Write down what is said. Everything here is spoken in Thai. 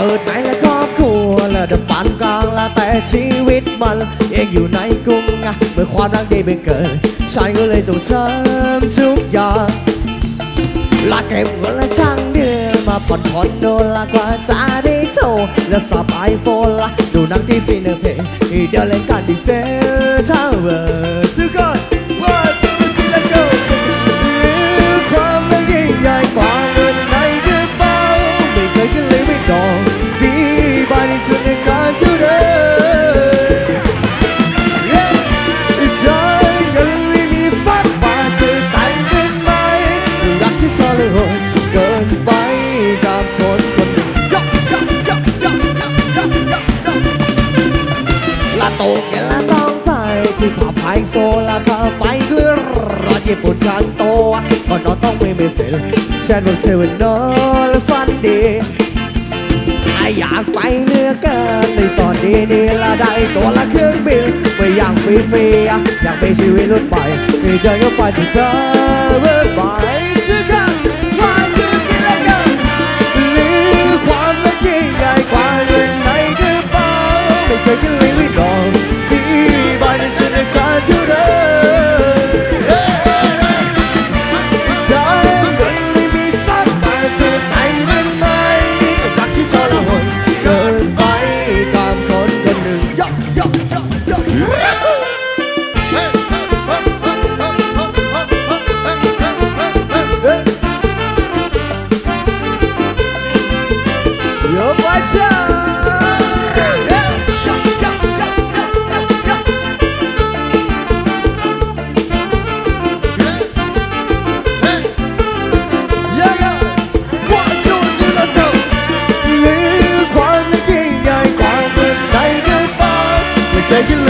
กิดในและครอบครัวและเดินปานกลางและแต่ชีวิตมันเองอยู่ในกรุงอะเมื่อความรักได้เป็นเกิดฉันก็เลยต้องทำทุกอย่างลาเก็บเงินและช่างเดือนมาผ่อนคอนโดละกว่าจะได้โชว์และสับไอโฟนละดูหนังที่ฟินเพย์เดินเล่นกันที่เซ็นทรัลเวิลด์สุดยอด โซลาคาไปด้วยรอญี่ปุ่นกันโตก่อนนอนต้องไม่ไม่เฟลแซนบอกเซเว่านอนและฝันดีอยากไปเลือกเกินในสอนดีนี่ละได้ตัวละเครื่องบินไม่อยากฟรีๆอยากมีชีวิตรถไฟไม่เดินก็ไปสุดท้าย regular.